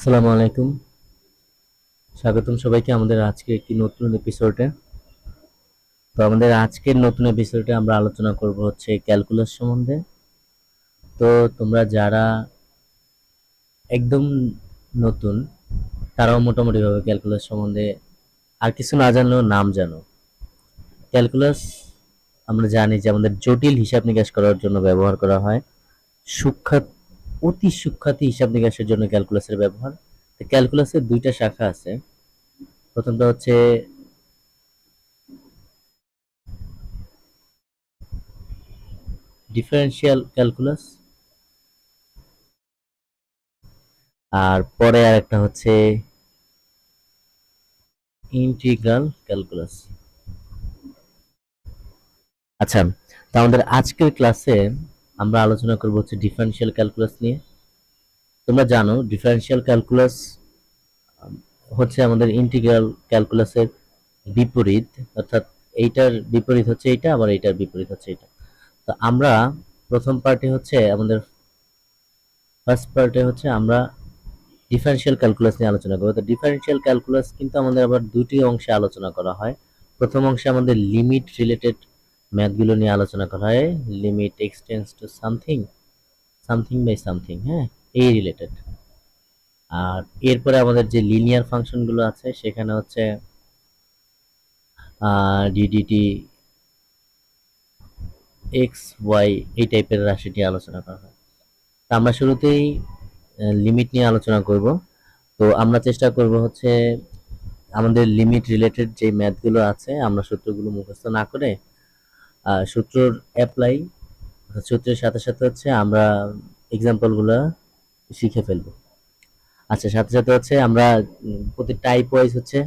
আসসালামু আলাইকুম। স্বাগতম সবাইকে আমাদের আজকে একটি নতুন এপিসোডে তো আমাদের আজকের নতুন এপিসোডে আমরা আলোচনা করব হচ্ছে ক্যালকুলাস সম্বন্ধে। তো তোমরা যারা একদম নতুন, তারাও মোটামুটিভাবে ক্যালকুলাস সম্বন্ধে আর কিছু না জানলেও নাম জানো। ক্যালকুলাস আমরা জানি যে আমাদের জটিল হিসাব নিকাশ করার জন্য ব্যবহার করা হয়। সূক্ষাত অতি সূক্ষাতি হিসাব নিকাশের জন্য ক্যালকুলাসের ব্যবহার। ক্যালকুলাসের দুইটা শাখা আছে। প্রথমটা হচ্ছে ডিফারেন্সিয়াল ক্যালকুলাস আর পরে আর একটা হচ্ছে ইন্টিগ্রাল ক্যালকুলাস আচ্ছা তো আমাদের আজকের ক্লাসে আমরা আলোচনা করব হচ্ছে ডিফারেন্সিয়াল ক্যালকুলাস নিয়ে। তোমরা জানো ডিফারেন্সিয়াল ক্যালকুলাস হচ্ছে আমাদের ইন্টিগ্রাল ক্যালকুলাসের বিপরীত, অর্থাৎ এইটার বিপরীত হচ্ছে এইটা, আবার এইটার বিপরীত হচ্ছে এটা তো আমরা প্রথম পার্টে হচ্ছে আমাদের ফার্স্ট পার্টে হচ্ছে আমরা ডিফারেন্সিয়াল ক্যালকুলাস নিয়ে আলোচনা করব। তো ডিফারেন্সিয়াল ক্যালকুলাস কিন্তু আমাদের আবার দুটি অংশে আলোচনা করা হয়। প্রথম অংশে আমাদের লিমিট রিলেটেড ম্যাথগুলো নিয়ে আলোচনা করা হয়। Limit x tends to something something by something হ্যাঁ? এই রিলেটেড আর এরপরে আমাদের যে লিনিয়ার ফাংশনগুলো আছে, সেখানে হচ্ছে ডিডিটি এক্স ওয়াই এই টাইপের রাশি নিয়ে আলোচনা করা হয়। তা আমরা শুরুতেই লিমিট নিয়ে আলোচনা করব। তো আমরা চেষ্টা করব হচ্ছে, আমাদের লিমিট রিলেটেড যে ম্যাথগুলো আছে, আমরা সূত্রগুলো মুখস্থ না করে সূত্রর অ্যাপ্লাই সূত্রের সাথে সাথে হচ্ছে আমরা এক্সাম্পলগুলো শিখে ফেলব। আচ্ছা সাথে সাথে হচ্ছে আমরা প্রতি টাইপ ওয়াইজ হচ্ছে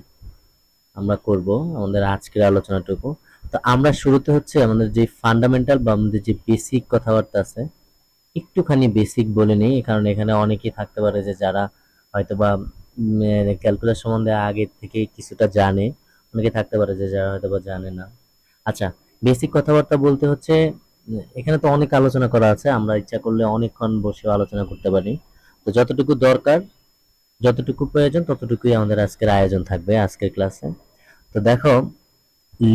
আমরা করব আমাদের আজকের আলোচনাটুকু। তো আমরা শুরুতে হচ্ছে আমাদের যে ফান্ডামেন্টাল বা আমাদের যে বেসিক কথাবার্তা আছে, একটুখানি বেসিক বলে নিই কারণ এখানে অনেকেই থাকতে পারে যে যারা হয়তো বা ক্যালকুলাস সম্বন্ধে আগে থেকে কিছুটা জানে, অনেকে থাকতে পারে যে যারা হয়তো বা জানে না। আচ্ছা বেসিক কথাবার্তা বলতে হচ্ছে, এখানে তো অনেক আলোচনা করা আছে, আমরা ইচ্ছা করলে অনেকক্ষণ বসে আলোচনা করতে পারি। তো যতটুকু দরকার, যতটুকু প্রয়োজন, ততটুকুই আমাদের আজকের আয়োজন থাকবে, আজকের ক্লাসে। তো দেখো,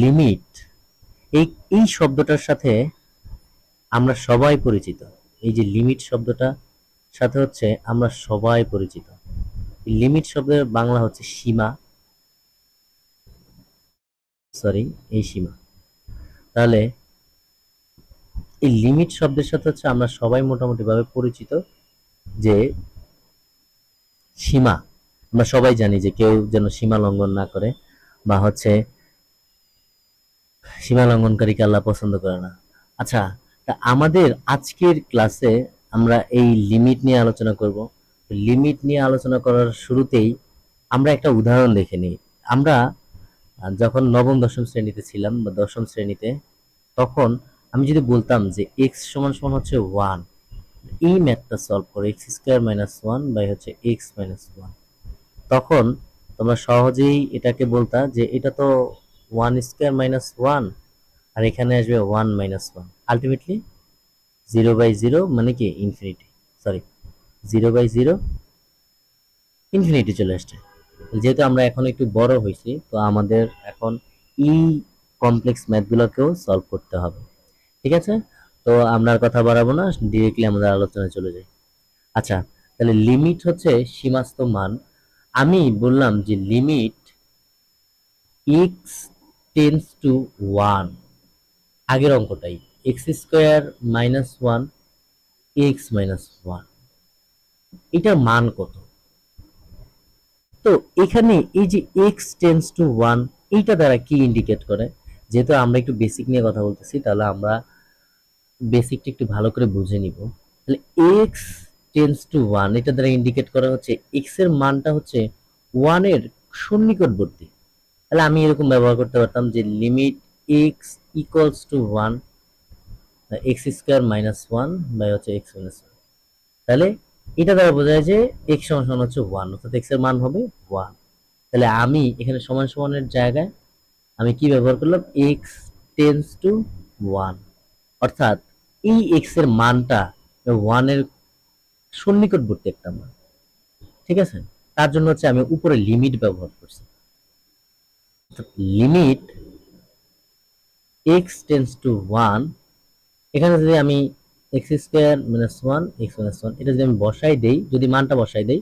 লিমিট, এই এই শব্দটার সাথে আমরা সবাই পরিচিত। এই যে লিমিট শব্দটা, সাথে হচ্ছে আমরা সবাই পরিচিত। লিমিট শব্দের বাংলা হচ্ছে সীমা। সরি, এই সীমা। তাহলে এই লিমিট শব্দের সাথে হচ্ছে আমরা সবাই মোটামুটি ভাবে পরিচিত যে সীমা। আমরা সবাই জানি যে কেউ যেন সীমা লঙ্ঘন না করে বা হচ্ছে সীমা লঙ্ঘনকারীকে আল্লাহ পছন্দ করে না। আচ্ছা তা আমাদের আজকের ক্লাসে আমরা এই লিমিট নিয়ে আলোচনা করব। লিমিট নিয়ে আলোচনা করার শুরুতেই আমরা একটা উদাহরণ দেখে নিই। আমরা আহ, যখন নবম দশম শ্রেণীতে ছিলাম বা দশম শ্রেণীতে তখন আমি যদি বলতাম যে এক্স সমান সমান হচ্ছে ওয়ান এই ম্যাথটা সলভ করে x square minus one by হচ্ছে এক্স মাইনাস ওয়ান তখন তোমরা সহজেই এটাকে বলতা যে এটা তো ওয়ান স্কোয়ার মাইনাস ওয়ান আর এখানে আসবে one minus one ultimately zero by zero মানে কি? Infinity sorry zero by zero infinity চলে আসছে। যেহেতু আমরা এখন একটু বড় হয়েছি, তো আমাদের এখন ই কমপ্লেক্স ম্যাথগুলোকেও সলভ করতে হবে। ঠিক আছে? তো আমরা কথা বাড়াবো না ডিরেক্টলি আমাদের আলোচনায় চলে যাই। আচ্ছা তাহলে লিমিট হচ্ছে সীমাস্ত মান। আমি বললাম যে limit x tends to one আগের অঙ্কটাই। X square minus one x minus one এটার মান কত? তো এখানে এই যে এক্স টেন্স টু ওয়ান এইটা দ্বারা কি ইন্ডিকেট করে? যেহেতু আমরা একটু বেসিক নিয়ে কথা বলতেছি, তাহলে আমরা বেসিকটা একটু ভালো করে বুঝে নিব। তাহলে এক্স টেন্স টু ওয়ান এটা দ্বারা ইন্ডিকেট করা হচ্ছে এক্সের মানটা হচ্ছে ওয়ানের সন্নিকটবর্তী। তাহলে আমি এরকম ব্যবহার করতে পারতাম যে limit x equals to one x square minus one by হচ্ছে এক্স মাইনাস ওয়ান তাহলে এটা দ্বারা বোঝা যায় যে এক্স সমান সমান হচ্ছে ওয়ান অর্থাৎ এক্সের মান হবে ওয়ান তাহলে আমি এখানে সমান সমানের জায়গায় আমি কি ব্যবহার করলাম? এক্স টেন্স টু ওয়ান অর্থাৎ এই এক্সের মানটা ওয়ানের সন্নিকটবর্তী একটা মান। ঠিক আছে? তার জন্য হচ্ছে আমি উপরে লিমিট ব্যবহার করছি। Limit x tends to one এখানে যদি আমি x square minus one x minus one এটা যদি আমি বসাই দেই, যদি মানটা বসাই দেই,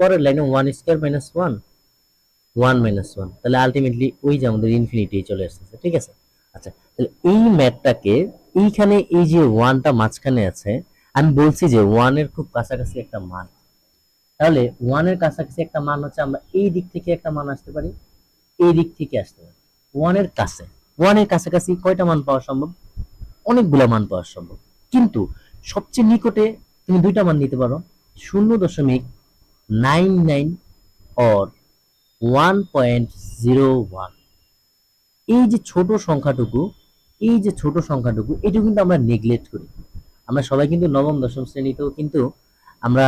পরের লাইনে one square minus one one minus one তাহলে আলটিমেটলি ওই যে আমাদের ইনফিনিটি চলে আসতেছে, ঠিক আছে? আচ্ছা তাহলে এই ম্যাথটাকে এইখানে এই যে ওয়ানটা মাঝখানে আছে, আমি বলছি যে ওয়ানের খুব কাছাকাছি একটা মান। তাহলে ওয়ানের কাছাকাছি একটা মান হচ্ছে আমরা এই দিক থেকে একটা মান আসতে পারি, এই দিক থেকে আসতে পারি। ওয়ানের কাছে ওয়ানের কাছাকাছি কয়টা মান পাওয়া সম্ভব? অনেকগুলো মান পাওয়া সম্ভব। কিন্তু সবচেয়ে নিকটে তুমি দুইটা মান নিতে পারো, শূন্য দশমিক nine nine or one point zero one এই যে ছোট সংখ্যাটুকু, এই যে ছোট সংখ্যাটুকু এটা কিন্তু আমরা নেগলেক্ট করি। আমরা সবাই কিন্তু নবম, দশম শ্রেণীতেও কিন্তু আমরা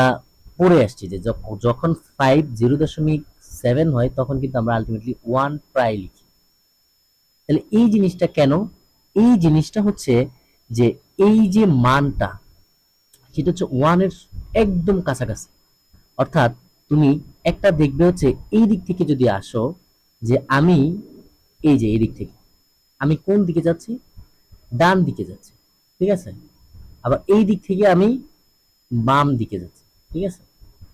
পড়ে আসছি যে যখন ফাইভ জিরো দশমিক সেভেন হয়, তখন কিন্তু আমরা আলটিমেটলি ওয়ান প্রায় লিখি। তাহলে এই জিনিসটা কেন? এই জিনিসটা হচ্ছে যে এই যে মানটা, সেটা হচ্ছে ওয়ানের একদম কাছাকাছি। অর্থাৎ তুমি একটা দেখবে হচ্ছে এই দিক থেকে যদি আসো যে আমি এই যে এই দিক থেকে, আমি কোন দিকে যাচ্ছি? ডান দিকে যাচ্ছি, ঠিক আছে? আবার এই দিক থেকে আমি বাম দিকে যাচ্ছি, ঠিক আছে?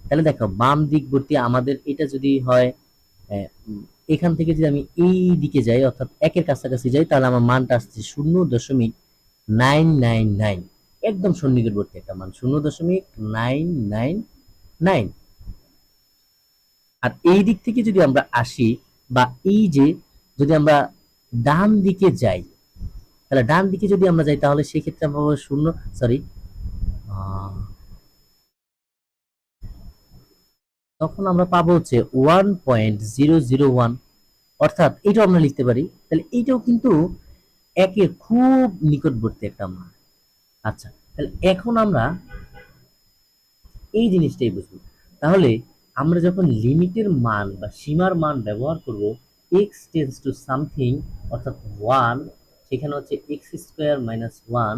তাহলে দেখো, বাম দিকবর্তী আমাদের এটা যদি হয় এখান থেকে যদি আমি এই দিকে যাই, অর্থাৎ একের কাছাকাছি যাই, তাহলে আমার মানটা আসছে শূন্য দশমিক নাইন নাইন নাইন। একদম সন্নিকটবর্তী একটা মান, শূন্য দশমিক নাইন নাইন নাইন। আর এই দিক থেকে যদি আমরা আসি বা এই যে যদি আমরা ডান দিকে যাই, তাহলে ডান দিকে যদি আমরা যাই, তাহলে সেক্ষেত্রে আমরা পাবো শূন্য সরি তখন আমরা পাবো হচ্ছে one point zero zero one অর্থাৎ এটাও আমরা লিখতে পারি। তাহলে এইটাও কিন্তু একের খুব নিকটবর্তী একটা মান। আচ্ছা তাহলে এখন আমরা এই জিনিসটাই বুঝব। তাহলে আমরা যখন লিমিটের মান বা সীমার মান ব্যবহার করব এক্স টেন্স টু সামথিং অর্থাৎ ওয়ান সেখানে হচ্ছে x square minus one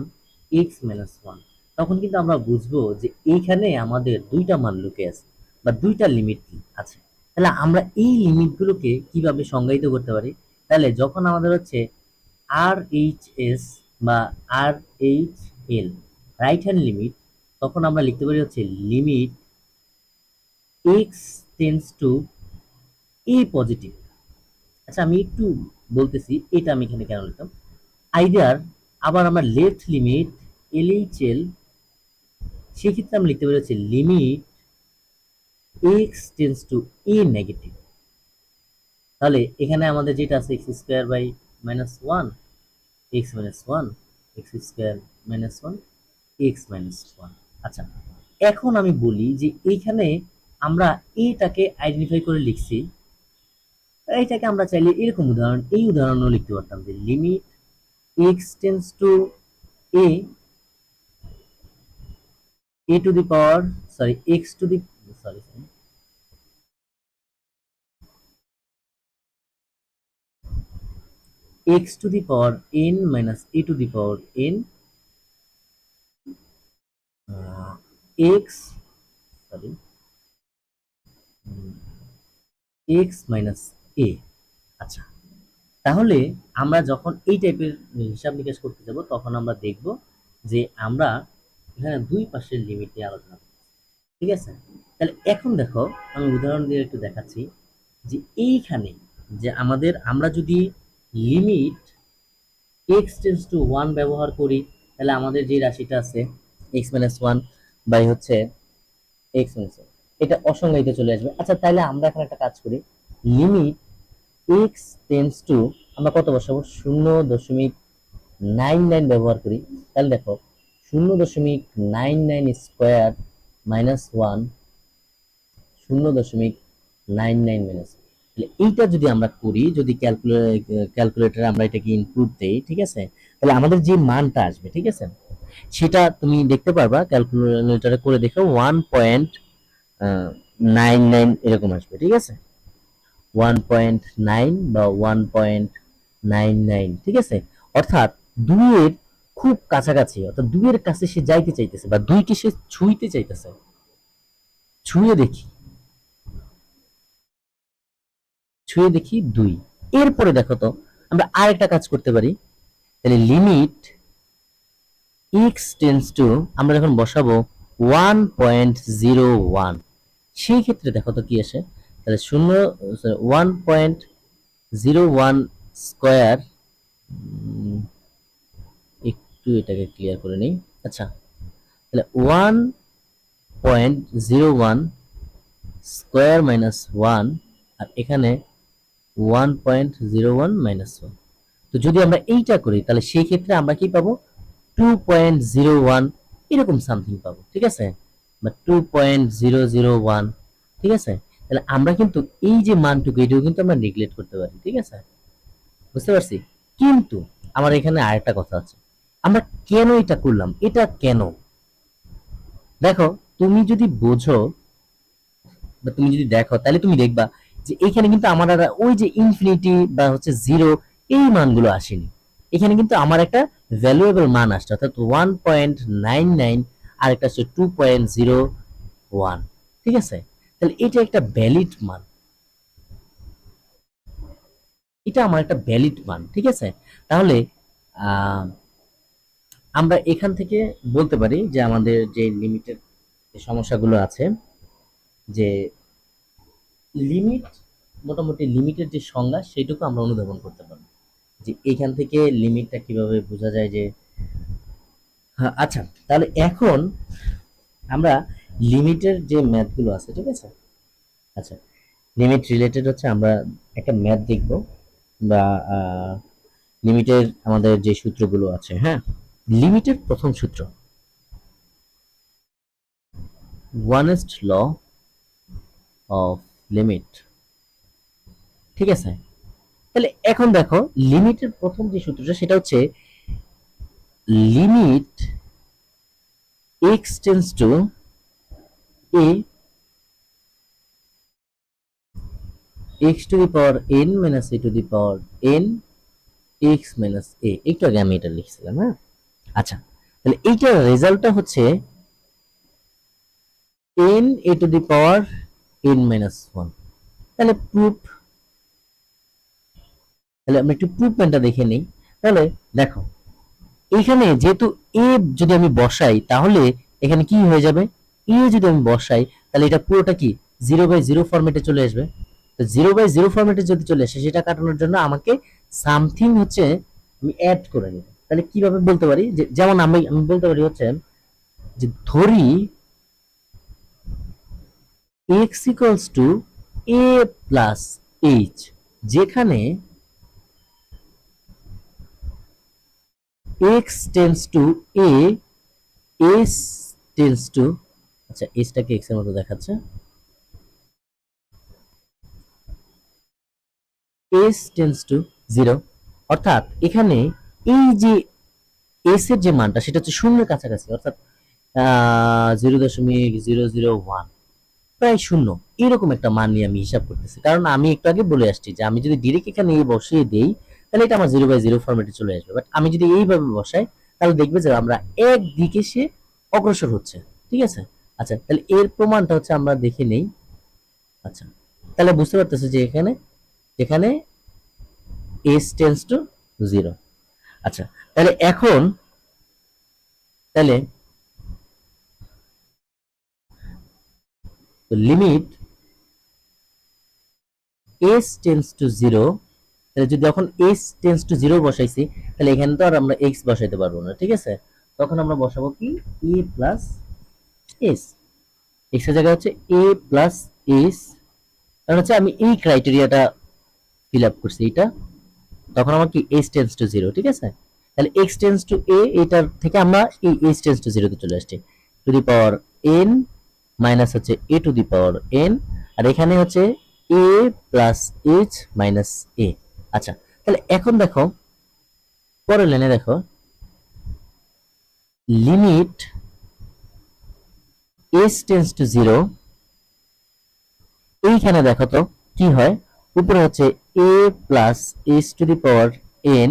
x minus one তখন কিন্তু আমরা বুঝব যে এইখানে আমাদের দুইটা মান লুকে আছে বা দুইটা লিমিট আছে। তাহলে আমরা এই লিমিটগুলোকে কীভাবে সংজ্ঞায়িত করতে পারি? তাহলে যখন আমাদের হচ্ছে আর এইচ এস বা R H L right hand limit তখন আমরা লিখতে পারি হচ্ছে limit x tends to a positive আচ্ছা আমি একটু বলতেছি, এটা আমি এখানে কেন লিখতাম আইদার আবার আমরা left limit L H L সেক্ষেত্রে আমি লিখতে পারি হচ্ছে limit x tends to a negative তাহলে এখানে আমাদের যেটা আছে x square by minus one x minus one x square minus one x minus one আচ্ছা এখন আমি বলি যে এইখানে আমরা এটাকে আইডেন্টিফাই করে লিখছি। এইটাকে আমরা চাইলে এরকম উদাহরণ, এই উদাহরণও লিখতে পারতাম যে limit x tends to a a to the power sorry x to the sorry sorry the power n minus a to the power n uh, x sorry um, x minus a আচ্ছা তাহলে আমরা যখন এই টাইপের হিসাব নিকাশ করতে যাব তখন আমরা দেখব যে আমরা এখানে দুই পাশের লিমিট নিয়ে আলোচনা ঠিক আছে? তাহলে এখন দেখো আমি উদাহরণ দিয়ে একটু দেখাচ্ছি যে এইখানে যে আমাদের আমরা যদি limit x tends to one ব্যবহার করি, তাহলে আমাদের যে রাশিটা আছে এক্স মাইনাস ওয়ান বাই হচ্ছে এক্স মাইনাস এটা অসংজ্ঞায়িত চলে আসবে। আচ্ছা তাহলে আমরা এখন একটা কাজ করি। লিমিট এক্স টেন্স টু আমরা কত বসাবো? শূন্য দশমিক নাইন নাইন ব্যবহার করি। তাহলে দেখো, শূন্য দশমিক nine nine square minus one শূন্য দশমিক নাইন নাইন মাইনাস তাহলে এইটা যদি আমরা করি, যদি ক্যালকুলেটরে আমরা এটাকে ইনপুট দেই, ঠিক আছে? তাহলে আমাদের যে মানটা আসবে, ঠিক আছে? সেটা তুমি দেখতে পারবা ক্যালকুলেটরে করে দেখো ওয়ান পয়েন্ট নাইন নাইন এরকম আসবে, ঠিক আছে? ওয়ান পয়েন্ট নাইন বা ওয়ান পয়েন্ট নাইন নাইন ঠিক আছে? অর্থাৎ দুইয়ের খুব কাছাকাছি, অর্থাৎ দুইয়ের কাছে সে যাইতে চাইতেছে বা দুইকে সে ছুঁইতে চাইতেছে। ছুঁয়ে দেখি। ছুঁয়ে দেখি দুই। এরপরে দেখো তো, আমরা আরেকটা কাজ করতে পারি। তাহলে লিমিট এক্স টেন্স টু আমরা যখন বসাবো ওয়ান পয়েন্ট জিরো ওয়ান সেই ক্ষেত্রে দেখো তো কি আসে? তাহলে শূন্য one point zero one square একটু এটাকে ক্লিয়ার করে নিই। আচ্ছা তাহলে one point zero one square minus one আর এখানে one point zero one minus one তো যদি আমরা এইটা করি, তাহলে সেই ক্ষেত্রে আমরা কি পাবো? টু পয়েন্ট জিরো ওয়ান এরকম সামথিং পাবো, ঠিক আছে? Two point zero zero one ঠিক আছে? তাহলে আমরা কিন্তু এই যে মানটুকু, এটাও কিন্তু আমরা নেগলেক্ট করতে পারি, ঠিক আছে? বুঝতে পারছি? কিন্তু আমার এখানে আরেকটা কথা আছে। আমরা কেন এটা করলাম? এটা কেন? দেখো, তুমি যদি বোঝো বা তুমি যদি দেখো, তাহলে তুমি দেখবা যে এখানে কিন্তু আমার ওই যে ইনফিনিটি বা হচ্ছে জিরো এই মানগুলো আসেনি। এখানে কিন্তু আমার একটা ভ্যালুয়েবল মান আসছে, অর্থাৎ ওয়ান পয়েন্ট নাইন নাইন আর একটা হচ্ছে টু পয়েন্ট জিরো ওয়ান ঠিক আছে? তাহলে এটা একটা ভ্যালিড মান। এটা আমার একটা ভ্যালিড মান, ঠিক আছে? তাহলে আমরা এখান থেকে বলতে পারি যে আমাদের যে লিমিটেড সমস্যাগুলো আছে, যে লিমিট মোটামুটি লিমিটের যে সংজ্ঞা সেটুকু আমরা অনুধাবন করতে পারব। যে এখান থেকে লিমিটটা কীভাবে বোঝা যায় যে হ্যাঁ, আচ্ছা তাহলে এখন আমরা লিমিটের যে ম্যাথগুলো আছে ঠিক আছে? আচ্ছা লিমিট রিলেটেড হচ্ছে আমরা একটা ম্যাথ দেখব বা লিমিটের আমাদের যে সূত্রগুলো আছে হ্যাঁ? লিমিটের প্রথম সূত্র। ওয়ানেস্ট ল অফ লিমিট ঠিক আছে? তাহলে এখন দেখো লিমিটের প্রথম যে সূত্রটা, সেটা হচ্ছে limit x tends to a x to the power n minus a to the power n x minus a একটু আগে আমি এটা লিখছিলাম হ্যাঁ? আচ্ছা তাহলে এইটার রেজাল্টটা হচ্ছে n a to the power n minus one তাহলে প্রুফ তাহলে আমরা একটু প্রুফমেন্টটা দেখে নিই। তাহলে দেখো, এখানে যেহেতু এ যদি আমি বসাই, তাহলে এখানে কি হয়ে যাবে? এ যদি আমি বসাই, তাহলে এটা পুরোটা কি? জিরো বাই জিরো ফরম্যাটে চলে আসবে। তো জিরো বাই জিরো ফরম্যাটে যদি চলে আসে, সেটা কাটানোর জন্য আমাকে সামথিং হচ্ছে, আমি অ্যাড করে নিব। তাহলে কীভাবে বলতে পারি? যেমন আমি আমি বলতে পারি হচ্ছে যে, ধরি x equals to a plus h যেখানে আচ্ছা এর মতো দেখাচ্ছে জিরো অর্থাৎ এখানে এই যে এস এর যে মানটা, সেটা হচ্ছে শূন্যের কাছাকাছি, অর্থাৎ জিরো দশমিক জিরো জিরো ওয়ান প্রায় শূন্য। এরকম একটা মান নিয়ে আমি হিসাব করতেছি। কারণ আমি একটু আগে বলে আসছি যে আমি যদি ডিরেক্ট এখানে এই বসিয়ে দেই, তাহলে এটা আমার জিরো বাই জিরো ফরম্যাটে চলে আসবে। বাট আমি যদি এইভাবে বসাই, তাহলে দেখবে যে আমরা এক দিকে সে অগ্রসর হচ্ছে। ঠিক আছে? আচ্ছা তাহলে এর প্রমাণটা হচ্ছে আমরা দেখে নেই। আচ্ছা তাহলে বুঝতে পারতেছো যে এখানে এখানে এস টেন্স টু জিরো আচ্ছা তাহলে এখন, তাহলে limit s tends to zero তাহলে যদি যখন এস টেন্স টু জিরো বসাইছি, তাহলে এখানে তো আর আমরা এক্স বসাইতে পারব না, ঠিক আছে? তখন আমরা বসাবো কি? এ প্লাস এস এক্সের জায়গায় হচ্ছে এ প্লাস এস কারণ হচ্ছে আমি এই ক্রাইটেরিয়াটা ফিল আপ করছি এটা তখন আমার কি? এস টেন্স টু জিরো ঠিক আছে? তাহলে এক্স টেন্স টু এ এটার থেকে আমরা এই এস টেন্স টু জিরোতে চলে আসছি। To the power n minus হচ্ছে a to the power n আর এখানে হচ্ছে a plus h minus a আচ্ছা তাহলে এখন দেখো, পরের লাইনে দেখো limit s tends to zero এইখানে দেখো তো, কি হয়? উপরে হচ্ছে a plus s to the power n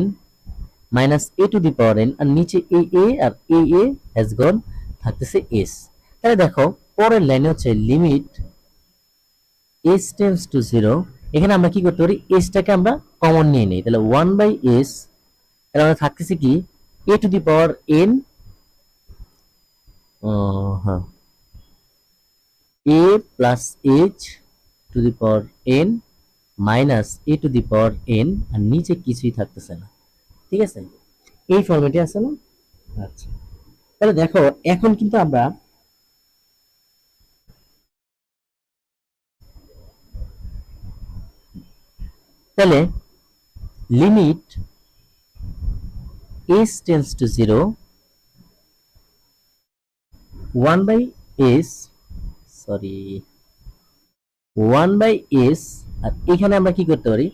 minus a to the power n আর নিচে এ এ আর এ এ হ্যাজ গন থাকতেছে এস তাহলে দেখো পরের লাইনে হচ্ছে limit s tends to zero এখানে আমরা কি করতে পারি? এসটাকে আমরা কমন নিয়ে নিই। তাহলে ওয়ান বাই এস তাহলে আমরা থাকতেছে কি? এ টু দি পাওয়ার এন হ্যাঁ। A plus h to the power n minus a to the power n আর নিচে কিছুই থাকতেছে না। ঠিক আছে? এই ফর্মেটে আছে না? আচ্ছা। তাহলে দেখো, এখন কিন্তু আমরা তাহলে limit s tends to zero one by s sorry one by s আর এখানে আমরা কি করতে পারি?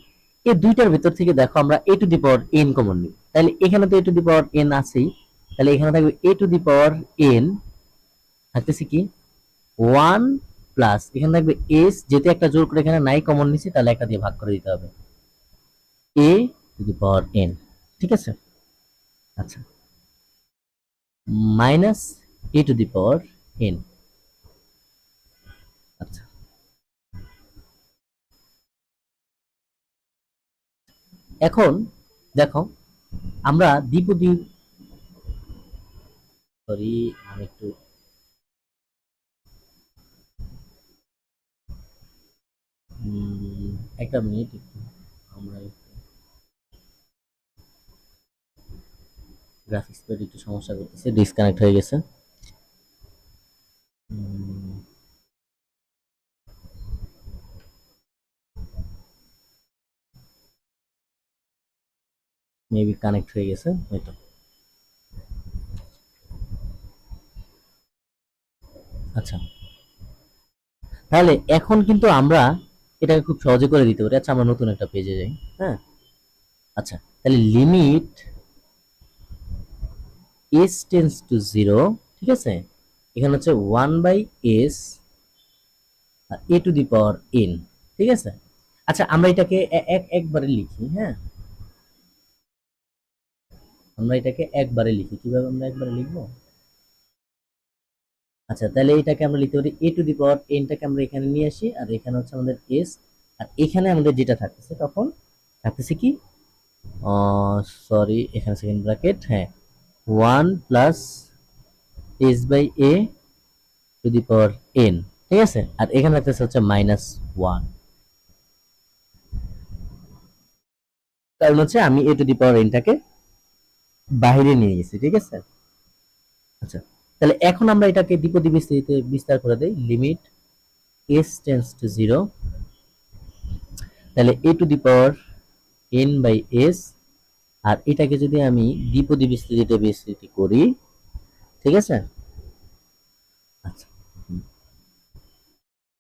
এই দুইটার ভেতর থেকে দেখো আমরা a to the power n common নিই। তাহলে এখানে তো এ টু দি পাওয়ার এন আছেই। তাহলে এখানে থাকবে এ টু দি পাওয়ার এন থাকতেছে কি? ওয়ান প্লাস এখানে থাকবে এস যেতে একটা জোর করে এখানে নাই কমন নিছি তাহলে একটা দিয়ে ভাগ করে দিতে হবে। এ টু দি পাওয়ার এন ঠিক আছে? আচ্ছা। Minus a to the power n আচ্ছা। এখন দেখো, আমরা দ্বিপদী সরি আমি একটু একটা মিনিট একটু আমরা গ্রাফিক্স প্যাড একটু সমস্যা করতেছে ডিসকানেক্ট হয়ে গেছে। মেবি কানেক্ট হয়ে গেছে, হয়তো। আচ্ছা। তাহলে এখন কিন্তু আমরা এটাকে খুব সহজে করে দিতে পারি। আচ্ছা আমরা নতুন একটা পেজে যাই হ্যাঁ? আচ্ছা তাহলে limit s tends to zero ঠিক আছে? এখানে হচ্ছে one by s a to the power n ঠিক আছে? আচ্ছা আমরা এটাকে এক একবারে লিখি হ্যাঁ? আমরা এটাকে একবারে লিখি, কীভাবে আমরা একবারে লিখব? আচ্ছা তাহলে এটাকে আমরা লিখতে পারি এ টু দি পাওয়ার এনটাকে আমরা এখানে নিয়ে আসি, আর এখানে হচ্ছে আমাদের এস আর এখানে আমাদের যেটা থাকতেছে, তখন থাকতেছে কি? সরি এখানে সেকেন্ড ব্র্যাকেট হ্যাঁ। One plus s by a to the power n, ঠিক আছে? আর এখানে থাকতেছে হচ্ছে মাইনাস ওয়ান। কারণ হচ্ছে আমি এ টু দি পাওয়ার এনটাকে বাইরে নিয়ে গেছি ঠিক আছে? আচ্ছা তাহলে এখন আমরা এটাকে দ্বিপদী বিস্তৃতিতে বিস্তার করে দেই। Limit s tends to zero. তাহলে a to the power n by s আর এটাকে যদি আমি দ্বিপদী বিস্তৃতিতে বিস্তৃতি করি, ঠিক আছে? আচ্ছা।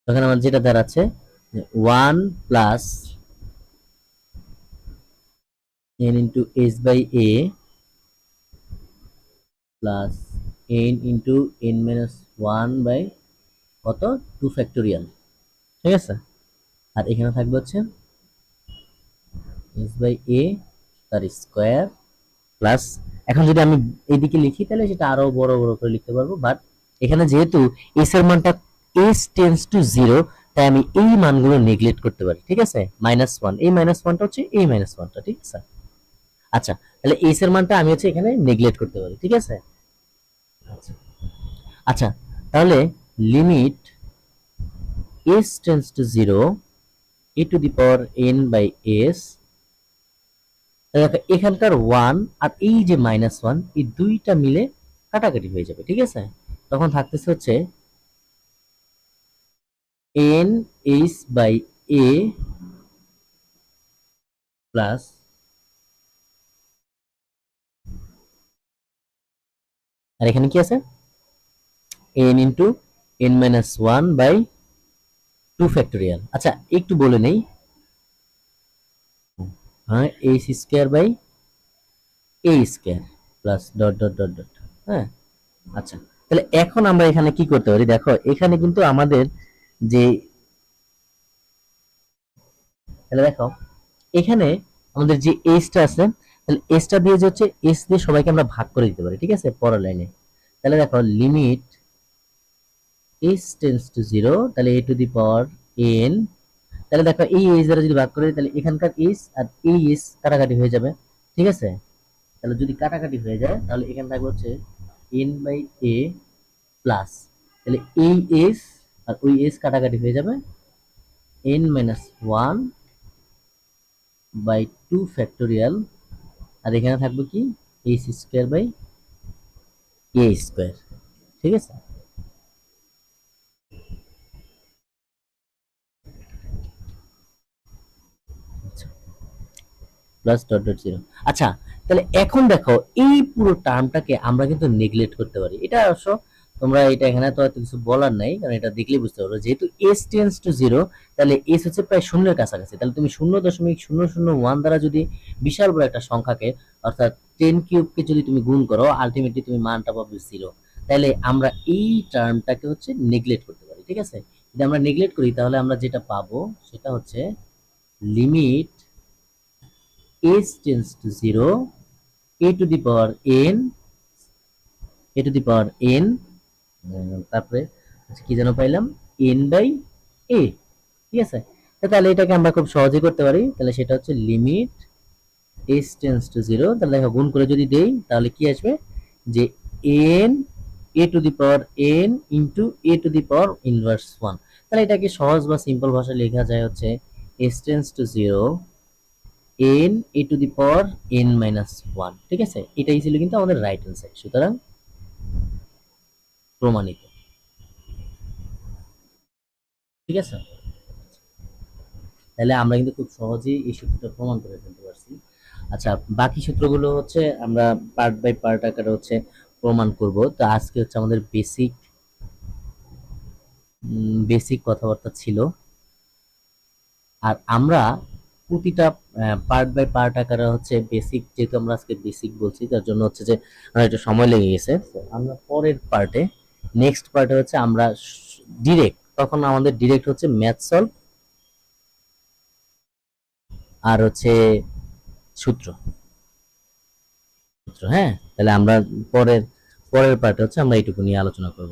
তখন আমার যেটা দাঁড়াচ্ছে one plus n into s by a plus n into n minus one by কত? টু ফ্যাক্টোরিয়াল, ঠিক আছে? আর এখানে থাকবে হচ্ছে এস বাই এ তার স্কোয়ার প্লাস এখন যদি আমি এইদিকে লিখি, তাহলে সেটা আরও বড় বড় করে লিখতে পারব। বাট এখানে যেহেতু এস এর মানটা এস টেন্স টু জিরো তাই আমি এই মানগুলো নেগলেক্ট করতে পারি, ঠিক আছে? মাইনাস ওয়ান এই মাইনাস ওয়ানটা হচ্ছে এই মাইনাস ওয়ানটা ঠিক আছে? আচ্ছা তাহলে এস এর মানটা আমি হচ্ছে এখানে নেগলেক্ট করতে পারি, ঠিক আছে? আচ্ছা তাহলে limit s tends to zero a to the power n by s এখানকার ওয়ান আর এই যে মাইনাস ওয়ান এই দুইটা মিলে কাটাকাটি হয়ে যাবে, ঠিক আছে? তখন থাকতেছে হচ্ছে n h by a plus আর এখানে কি আছে? N into n minus one by two factorial আচ্ছা একটু বলে নেই হ্যাঁ h square by a square plus dot dot dot dot হ্যাঁ? আচ্ছা তাহলে এখন আমরা এখানে কি করতে পারি? দেখো, এখানে কিন্তু আমাদের যে, তাহলে দেখো, এখানে আমাদের যে এসটা আছে, তাহলে এসটা দিয়ে যে হচ্ছে এস দিয়ে সবাইকে আমরা ভাগ করে দিতে পারি, ঠিক আছে? পরের লাইনে তাহলে দেখো limit s tends to zero তাহলে a to the power N তাহলে দেখো এই এস দ্বারা যদি ভাগ করে তাহলে এখানকার এস আর এই এস কাটাকাটি হয়ে যাবে, ঠিক আছে? তাহলে যদি কাটাকাটি হয়ে যায়, তাহলে এখানে থাকবে হচ্ছে এন বাই এ প্লাস তাহলে এই এস আর ওই এস কাটাকাটি হয়ে যাবে n minus one by two factorial আর এখানে থাকবে কি? H square by a square ঠিক আছে? প্লাস ডট ডট জিরো আচ্ছা তাহলে এখন দেখো, এই পুরো টার্মটাকে আমরা কিন্তু নেগলেক্ট করতে পারি। এটা অবশ্য তোমরা এটা এখানে তো হয়তো কিছু বলার নাই, কারণ এটা দেখলেই বুঝতে পারো যেহেতু এস টেন্স টু জিরো তাহলে এস হচ্ছে প্রায় শূন্যের কাছাকাছি। তাহলে তুমি শূন্য দশমিক শূন্য শূন্য ওয়ান দ্বারা যদি বিশাল বড় একটা সংখ্যাকে, অর্থাৎ টেন কিউবকে যদি তুমি গুণ করো আলটিমেটলি তুমি মানটা পাবে জিরো তাহলে আমরা এই টার্মটাকে হচ্ছে নেগলেক্ট করতে পারি, ঠিক আছে? যদি আমরা নেগলেক্ট করি, তাহলে আমরা যেটা পাবো, সেটা হচ্ছে limit s tends to 0 a to the power n, a to the power n, তারপরে হচ্ছে কি যেন পাইলাম? n বাই a, ঠিক আছে? তাহলে এটাকে আমরা খুব সহজে করতে পারি। তাহলে সেটা হচ্ছে লিমিট s tends to 0 তাহলে দেখো, গুণ করে যদি দেই, তাহলে কি আসবে? যে n a to the power n into a to the power inverse 1 তাহলে এটাকে সহজ বা সিম্পল ভাষায় লেখা যায় হচ্ছে s tends to 0 n a to the power n minus 1 ঠিক আছে? এটাই ছিল কিন্তু আমাদের রাইট সাইড সুতরাং প্রমাণিত। ঠিক আছে? তাহলে আমরা কিন্তু খুব সহজেই এই সূত্রটা প্রমাণ করে ফেলতে পারছি। আচ্ছা বাকি সূত্রগুলো হচ্ছে আমরা পার্ট বাই পার্ট আকারে হচ্ছে প্রমাণ করব। তো আজকে হচ্ছে আমাদের বেসিক বেসিক কথাবার্তা ছিল। আর আমরা প্রতিটা পার্ট বাই পার্ট আকারে হচ্ছে বেসিক যেহেতু আমরা আজকে বেসিক বলছি, তার জন্য হচ্ছে যে একটু সময় লেগে গেছে। তো আমরা পরের পার্টে নেক্সট পার্টে হচ্ছে আমরা ডিরেক্ট তখন আমাদের ডিরেক্ট হচ্ছে ম্যাথ সলভ আর হচ্ছে সূত্র। সূত্র হ্যাঁ? তাহলে আমরা পরের পরের পার্টে হচ্ছে আমরা এইটুকু নিয়ে আলোচনা করব।